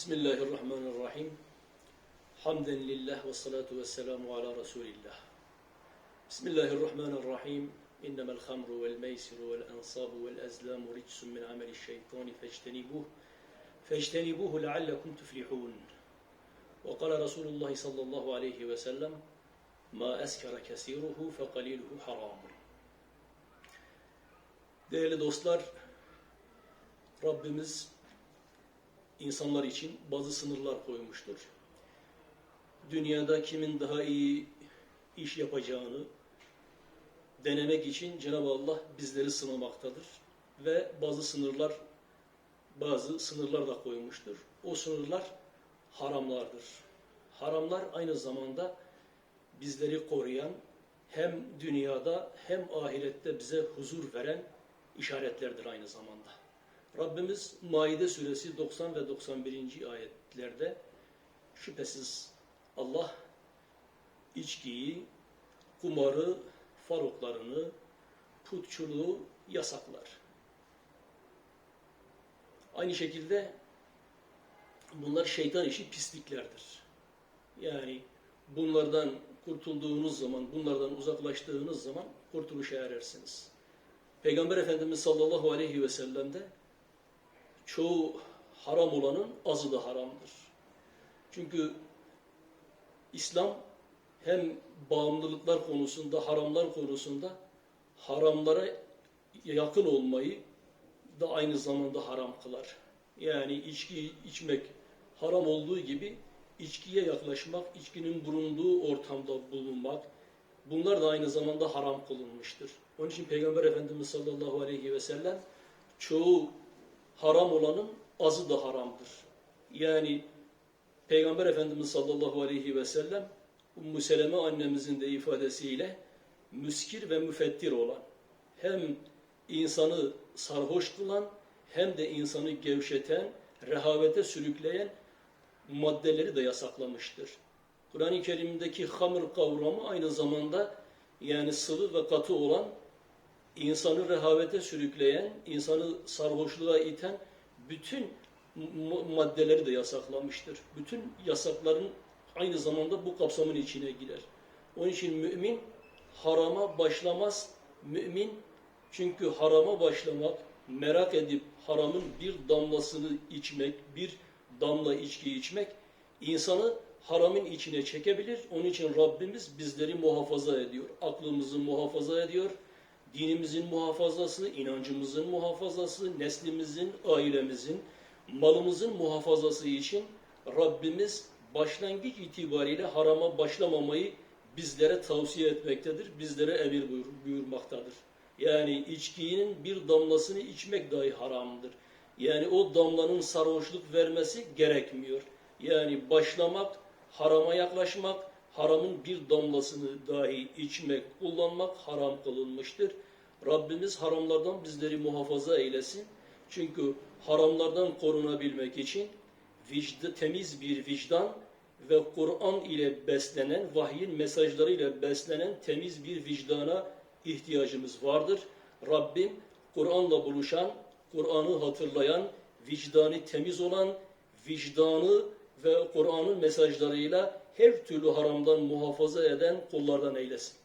بسم الله الرحمن الرحيم حمدا لله والصلاة والسلام على رسول الله بسم الله الرحمن الرحيم إنما الخمر والميسر والأنصاب والأزلام رجس من عمل الشيطان فاجتنبوه فاجتنبوه لعلكم تفلحون وقال رسول الله صلى الله عليه وسلم ما أسكر كثيره فقليله حرام Değerli dostlar, Rabbimiz insanlar için bazı sınırlar koymuştur. Dünyada kimin daha iyi iş yapacağını denemek için Cenab-ı Allah bizleri sınamaktadır. Ve bazı sınırlar, bazı sınırlar da koymuştur. O sınırlar haramlardır. Haramlar aynı zamanda bizleri koruyan, hem dünyada hem ahirette bize huzur veren işaretlerdir aynı zamanda. Rabbimiz Maide suresi 90 ve 91. ayetlerde şüphesiz Allah içkiyi, kumarı, faruklarını, putçuluğu yasaklar. Aynı şekilde bunlar şeytan işi pisliklerdir. Yani bunlardan kurtulduğunuz zaman, bunlardan uzaklaştığınız zaman kurtuluşa erersiniz. Peygamber Efendimiz sallallahu aleyhi ve sellem'de çoğu haram olanın azı da haramdır. Çünkü İslam hem bağımlılıklar konusunda, haramlar konusunda haramlara yakın olmayı da aynı zamanda haram kılar. Yani içki içmek haram olduğu gibi içkiye yaklaşmak, içkinin bulunduğu ortamda bulunmak, bunlar da aynı zamanda haram kılınmıştır. Onun için Peygamber Efendimiz sallallahu aleyhi ve sellem çoğu haram olanın azı da haramdır. Yani Peygamber Efendimiz sallallahu aleyhi ve sellem Ümmü Seleme annemizin de ifadesiyle müskir ve müfettir olan hem insanı sarhoş kılan hem de insanı gevşeten, rehavete sürükleyen maddeleri de yasaklamıştır. Kur'an-ı Kerim'deki hamır kavramı aynı zamanda yani sıvı ve katı olan insanı rehavete sürükleyen, insanı sarhoşluğa iten bütün maddeleri de yasaklamıştır. Bütün yasakların aynı zamanda bu kapsamın içine girer. Onun için mümin harama başlamaz. Mümin çünkü harama başlamak, merak edip haramın bir damlasını içmek, bir damla içki içmek insanı haramın içine çekebilir. Onun için Rabbimiz bizleri muhafaza ediyor. Aklımızı muhafaza ediyor dinimizin muhafazası, inancımızın muhafazası, neslimizin, ailemizin, malımızın muhafazası için Rabbimiz başlangıç itibariyle harama başlamamayı bizlere tavsiye etmektedir. Bizlere emir buyur, buyurmaktadır. Yani içkinin bir damlasını içmek dahi haramdır. Yani o damlanın sarhoşluk vermesi gerekmiyor. Yani başlamak, harama yaklaşmak, haramın bir damlasını dahi içmek, kullanmak haram kılınmıştır. Rabbimiz haramlardan bizleri muhafaza eylesin. Çünkü haramlardan korunabilmek için vicda, temiz bir vicdan ve Kur'an ile beslenen, vahyin mesajları ile beslenen temiz bir vicdana ihtiyacımız vardır. Rabbim Kur'an'la buluşan, Kur'an'ı hatırlayan, vicdanı temiz olan, vicdanı ve Kur'an'ın mesajlarıyla her türlü haramdan muhafaza eden kullardan eylesin.